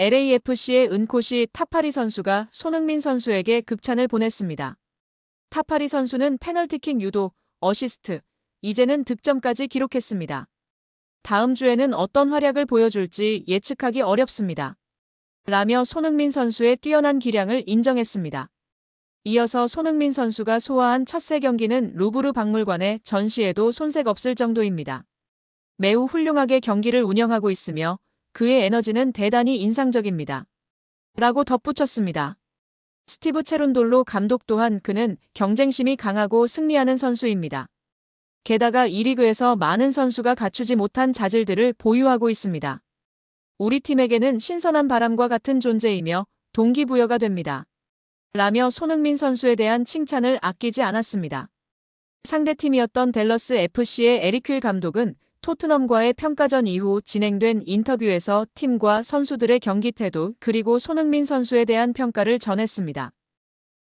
LAFC의 은코시 타파리 선수가 손흥민 선수에게 극찬을 보냈습니다. 타파리 선수는 페널티킥 유도, 어시스트, 이제는 득점까지 기록했습니다. 다음 주에는 어떤 활약을 보여줄지 예측하기 어렵습니다. 라며 손흥민 선수의 뛰어난 기량을 인정했습니다. 이어서 손흥민 선수가 소화한 첫 세 경기는 루브르 박물관의 전시에도 손색 없을 정도입니다. 매우 훌륭하게 경기를 운영하고 있으며 그의 에너지는 대단히 인상적입니다. 라고 덧붙였습니다. 스티브 체룬돌로 감독 또한 그는 경쟁심이 강하고 승리하는 선수입니다. 게다가 이 리그에서 많은 선수가 갖추지 못한 자질들을 보유하고 있습니다. 우리 팀에게는 신선한 바람과 같은 존재이며 동기부여가 됩니다. 라며 손흥민 선수에 대한 칭찬을 아끼지 않았습니다. 상대팀이었던 댈러스 FC의 에리퀴 감독은 토트넘과의 평가전 이후 진행된 인터뷰에서 팀과 선수들의 경기 태도 그리고 손흥민 선수에 대한 평가를 전했습니다.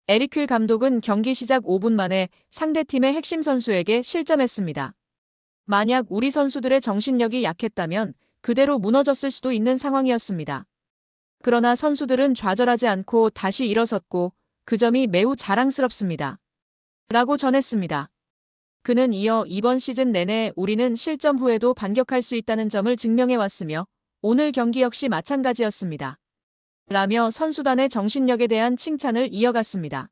에리퀴 감독은 경기 시작 5분 만에 상대팀의 핵심 선수에게 실점했습니다. 만약 우리 선수들의 정신력이 약했다면 그대로 무너졌을 수도 있는 상황이었습니다. 그러나 선수들은 좌절하지 않고 다시 일어섰고 그 점이 매우 자랑스럽습니다. 라고 전했습니다. 그는 이어 이번 시즌 내내 우리는 실점 후에도 반격할 수 있다는 점을 증명해 왔으며 오늘 경기 역시 마찬가지였습니다. 라며 선수단의 정신력에 대한 칭찬을 이어갔습니다.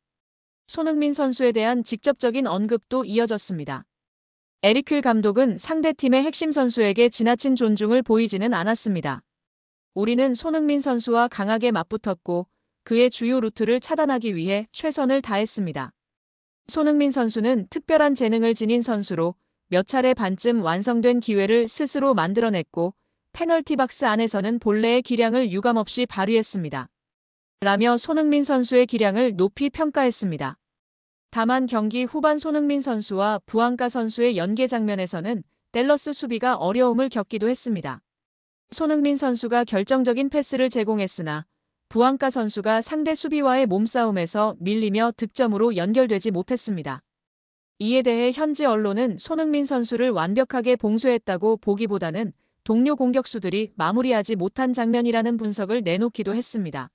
손흥민 선수에 대한 직접적인 언급도 이어졌습니다. 에리퀴 감독은 상대팀의 핵심 선수에게 지나친 존중을 보이지는 않았습니다. 우리는 손흥민 선수와 강하게 맞붙었고 그의 주요 루트를 차단하기 위해 최선을 다했습니다. 손흥민 선수는 특별한 재능을 지닌 선수로 몇 차례 반쯤 완성된 기회를 스스로 만들어냈고 페널티 박스 안에서는 본래의 기량을 유감없이 발휘했습니다. 라며 손흥민 선수의 기량을 높이 평가했습니다. 다만 경기 후반 손흥민 선수와 부안가 선수의 연계 장면에서는 댈러스 수비가 어려움을 겪기도 했습니다. 손흥민 선수가 결정적인 패스를 제공했으나 부안가 선수가 상대 수비와의 몸싸움에서 밀리며 득점으로 연결되지 못했습니다. 이에 대해 현지 언론은 손흥민 선수를 완벽하게 봉쇄했다고 보기보다는 동료 공격수들이 마무리하지 못한 장면이라는 분석을 내놓기도 했습니다.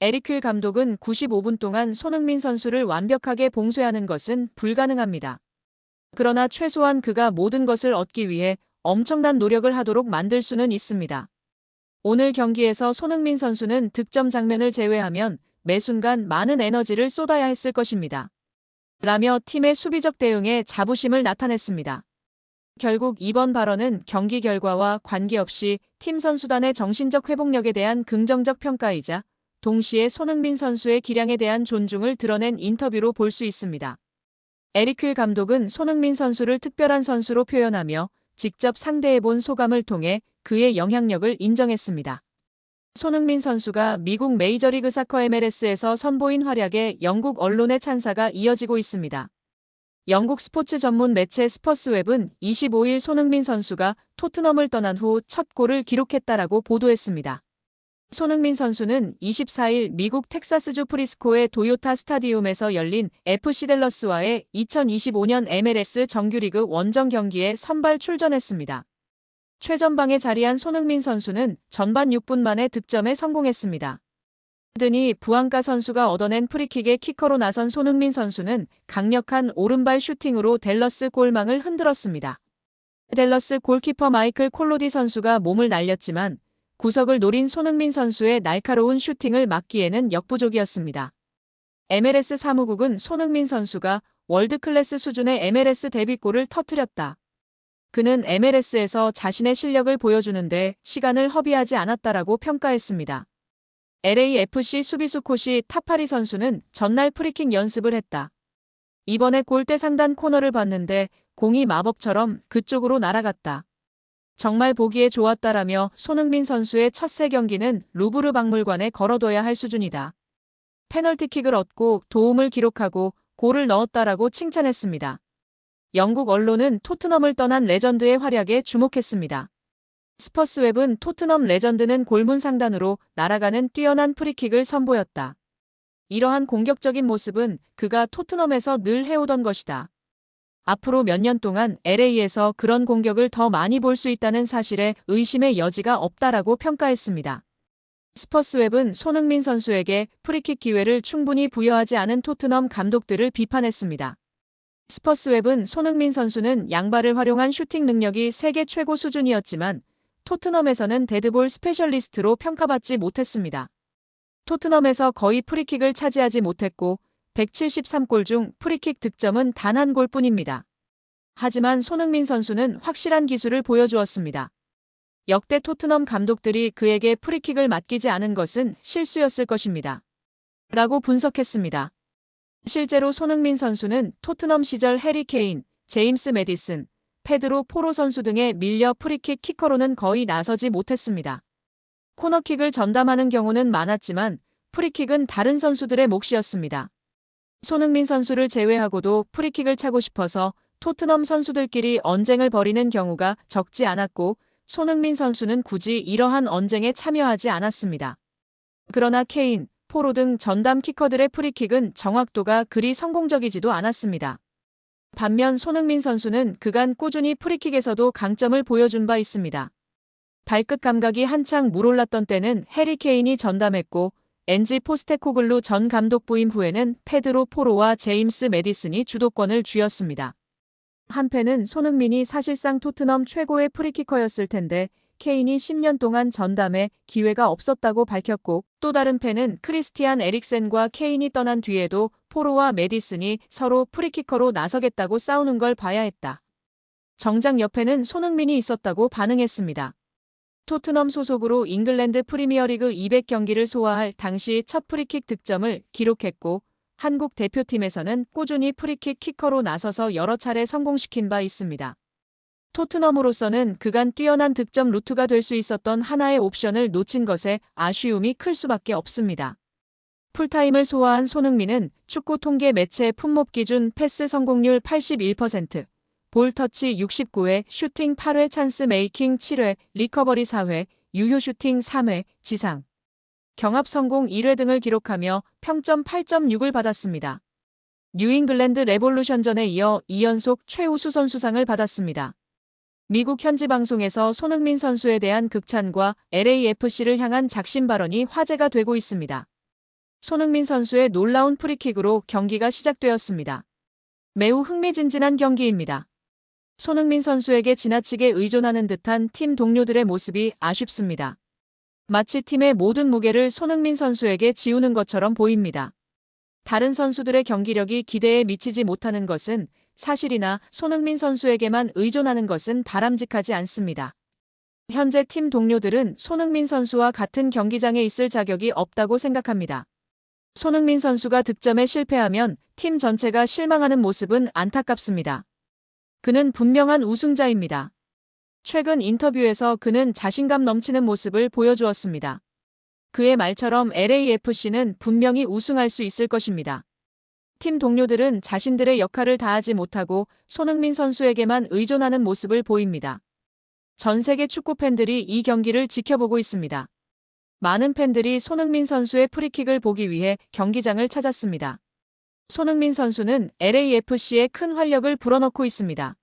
에리퀴 감독은 95분 동안 손흥민 선수를 완벽하게 봉쇄하는 것은 불가능합니다. 그러나 최소한 그가 모든 것을 얻기 위해 엄청난 노력을 하도록 만들 수는 있습니다. 오늘 경기에서 손흥민 선수는 득점 장면을 제외하면 매 순간 많은 에너지를 쏟아야 했을 것입니다. 라며 팀의 수비적 대응에 자부심을 나타냈습니다. 결국 이번 발언은 경기 결과와 관계없이 팀 선수단의 정신적 회복력에 대한 긍정적 평가이자 동시에 손흥민 선수의 기량에 대한 존중을 드러낸 인터뷰로 볼 수 있습니다. 에리퀴 감독은 손흥민 선수를 특별한 선수로 표현하며 직접 상대해본 소감을 통해 그의 영향력을 인정했습니다. 손흥민 선수가 미국 메이저리그 사커 MLS에서 선보인 활약에 영국 언론의 찬사가 이어지고 있습니다. 영국 스포츠 전문 매체 스퍼스웹은 25일 손흥민 선수가 토트넘을 떠난 후 첫 골을 기록했다라고 보도했습니다. 손흥민 선수는 24일 미국 텍사스주 프리스코의 도요타 스타디움에서 열린 FC 댈러스와의 2025년 MLS 정규리그 원정 경기에 선발 출전했습니다. 최전방에 자리한 손흥민 선수는 전반 6분 만에 득점에 성공했습니다. 드니 부안가 선수가 얻어낸 프리킥의 키커로 나선 손흥민 선수는 강력한 오른발 슈팅으로 댈러스 골망을 흔들었습니다. 댈러스 골키퍼 마이클 콜로디 선수가 몸을 날렸지만 구석을 노린 손흥민 선수의 날카로운 슈팅을 막기에는 역부족이었습니다. MLS 사무국은 손흥민 선수가 월드클래스 수준의 MLS 데뷔골을 터뜨렸다. 그는 MLS에서 자신의 실력을 보여주는데 시간을 허비하지 않았다라고 평가했습니다. LAFC 수비수 코시 타파리 선수는 전날 프리킥 연습을 했다. 이번에 골대 상단 코너를 봤는데 공이 마법처럼 그쪽으로 날아갔다. 정말 보기에 좋았다라며 손흥민 선수의 첫 세 경기는 루브르 박물관에 걸어둬야 할 수준이다. 페널티킥을 얻고 도움을 기록하고 골을 넣었다라고 칭찬했습니다. 영국 언론은 토트넘을 떠난 레전드의 활약에 주목했습니다. 스퍼스 웹은 토트넘 레전드는 골문 상단으로 날아가는 뛰어난 프리킥을 선보였다. 이러한 공격적인 모습은 그가 토트넘에서 늘 해오던 것이다. 앞으로 몇 년 동안 LA에서 그런 공격을 더 많이 볼 수 있다는 사실에 의심의 여지가 없다라고 평가했습니다. 스퍼스웹은 손흥민 선수에게 프리킥 기회를 충분히 부여하지 않은 토트넘 감독들을 비판했습니다. 스퍼스웹은 손흥민 선수는 양발을 활용한 슈팅 능력이 세계 최고 수준이었지만 토트넘에서는 데드볼 스페셜리스트로 평가받지 못했습니다. 토트넘에서 거의 프리킥을 차지하지 못했고 173골 중 프리킥 득점은 단 한 골뿐입니다. 하지만 손흥민 선수는 확실한 기술을 보여주었습니다. 역대 토트넘 감독들이 그에게 프리킥을 맡기지 않은 것은 실수였을 것입니다. 라고 분석했습니다. 실제로 손흥민 선수는 토트넘 시절 해리 케인, 제임스 메디슨, 페드로 포로 선수 등에 밀려 프리킥 키커로는 거의 나서지 못했습니다. 코너킥을 전담하는 경우는 많았지만 프리킥은 다른 선수들의 몫이었습니다. 손흥민 선수를 제외하고도 프리킥을 차고 싶어서 토트넘 선수들끼리 언쟁을 벌이는 경우가 적지 않았고 손흥민 선수는 굳이 이러한 언쟁에 참여하지 않았습니다. 그러나 케인, 포로 등 전담 키커들의 프리킥은 정확도가 그리 성공적이지도 않았습니다. 반면 손흥민 선수는 그간 꾸준히 프리킥에서도 강점을 보여준 바 있습니다. 발끝 감각이 한창 물올랐던 때는 해리 케인이 전담했고 엔지 포스테코글루 전 감독 부임 후에는 페드로 포로와 제임스 메디슨이 주도권을 쥐었습니다. 한팬은 손흥민이 사실상 토트넘 최고의 프리키커였을 텐데 케인이 10년 동안 전담에 기회가 없었다고 밝혔고 또 다른 팬은 크리스티안 에릭센과 케인이 떠난 뒤에도 포로와 메디슨이 서로 프리키커로 나서겠다고 싸우는 걸 봐야 했다. 정작 옆에는 손흥민이 있었다고 반응했습니다. 토트넘 소속으로 잉글랜드 프리미어리그 200경기를 소화할 당시 첫 프리킥 득점을 기록했고 한국 대표팀에서는 꾸준히 프리킥 키커로 나서서 여러 차례 성공시킨 바 있습니다. 토트넘으로서는 그간 뛰어난 득점 루트가 될 수 있었던 하나의 옵션을 놓친 것에 아쉬움이 클 수밖에 없습니다. 풀타임을 소화한 손흥민은 축구 통계 매체 품목 기준 패스 성공률 81%, 볼 터치 69회, 슈팅 8회, 찬스 메이킹 7회, 리커버리 4회, 유효 슈팅 3회, 지상. 경합 성공 1회 등을 기록하며 평점 8.6을 받았습니다. 뉴잉글랜드 레볼루션전에 이어 2연속 최우수 선수상을 받았습니다. 미국 현지 방송에서 손흥민 선수에 대한 극찬과 LAFC를 향한 작심 발언이 화제가 되고 있습니다. 손흥민 선수의 놀라운 프리킥으로 경기가 시작되었습니다. 매우 흥미진진한 경기입니다. 손흥민 선수에게 지나치게 의존하는 듯한 팀 동료들의 모습이 아쉽습니다. 마치 팀의 모든 무게를 손흥민 선수에게 지우는 것처럼 보입니다. 다른 선수들의 경기력이 기대에 미치지 못하는 것은 사실이나 손흥민 선수에게만 의존하는 것은 바람직하지 않습니다. 현재 팀 동료들은 손흥민 선수와 같은 경기장에 있을 자격이 없다고 생각합니다. 손흥민 선수가 득점에 실패하면 팀 전체가 실망하는 모습은 안타깝습니다. 그는 분명한 우승자입니다. 최근 인터뷰에서 그는 자신감 넘치는 모습을 보여주었습니다. 그의 말처럼 LAFC는 분명히 우승할 수 있을 것입니다. 팀 동료들은 자신들의 역할을 다하지 못하고 손흥민 선수에게만 의존하는 모습을 보입니다. 전 세계 축구 팬들이 이 경기를 지켜보고 있습니다. 많은 팬들이 손흥민 선수의 프리킥을 보기 위해 경기장을 찾았습니다. 손흥민 선수는 LAFC에 큰 활력을 불어넣고 있습니다.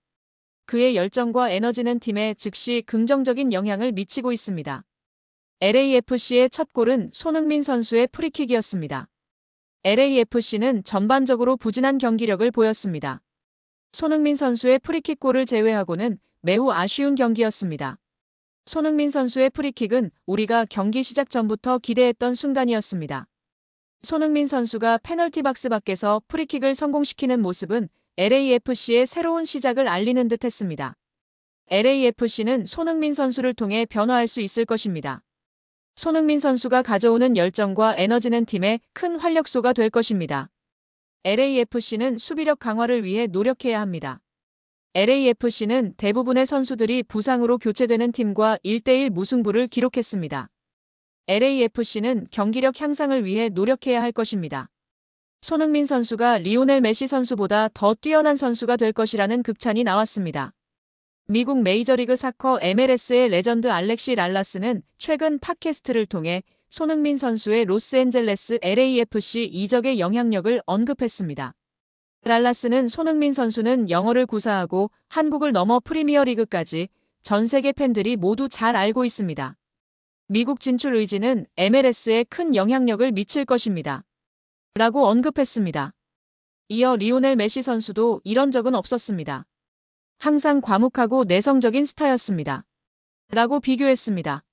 그의 열정과 에너지는 팀에 즉시 긍정적인 영향을 미치고 있습니다. LAFC의 첫 골은 손흥민 선수의 프리킥이었습니다. LAFC는 전반적으로 부진한 경기력을 보였습니다. 손흥민 선수의 프리킥 골을 제외하고는 매우 아쉬운 경기였습니다. 손흥민 선수의 프리킥은 우리가 경기 시작 전부터 기대했던 순간이었습니다. 손흥민 선수가 페널티 박스 밖에서 프리킥을 성공시키는 모습은 LAFC의 새로운 시작을 알리는 듯 했습니다. LAFC는 손흥민 선수를 통해 변화할 수 있을 것입니다. 손흥민 선수가 가져오는 열정과 에너지는 팀의 큰 활력소가 될 것입니다. LAFC는 수비력 강화를 위해 노력해야 합니다. LAFC는 대부분의 선수들이 부상으로 교체되는 팀과 1대1 무승부를 기록했습니다. LAFC는 경기력 향상을 위해 노력해야 할 것입니다. 손흥민 선수가 리오넬 메시 선수보다 더 뛰어난 선수가 될 것이라는 극찬이 나왔습니다. 미국 메이저리그 사커 MLS의 레전드 알렉시 랄라스는 최근 팟캐스트를 통해 손흥민 선수의 로스앤젤레스 LAFC 이적의 영향력을 언급했습니다. 랄라스는 손흥민 선수는 영어를 구사하고 한국을 넘어 프리미어리그까지 전 세계 팬들이 모두 잘 알고 있습니다. 미국 진출 의지는 MLS에 큰 영향력을 미칠 것입니다. 라고 언급했습니다. 이어 리오넬 메시 선수도 이런 적은 없었습니다. 항상 과묵하고 내성적인 스타였습니다. 라고 비교했습니다.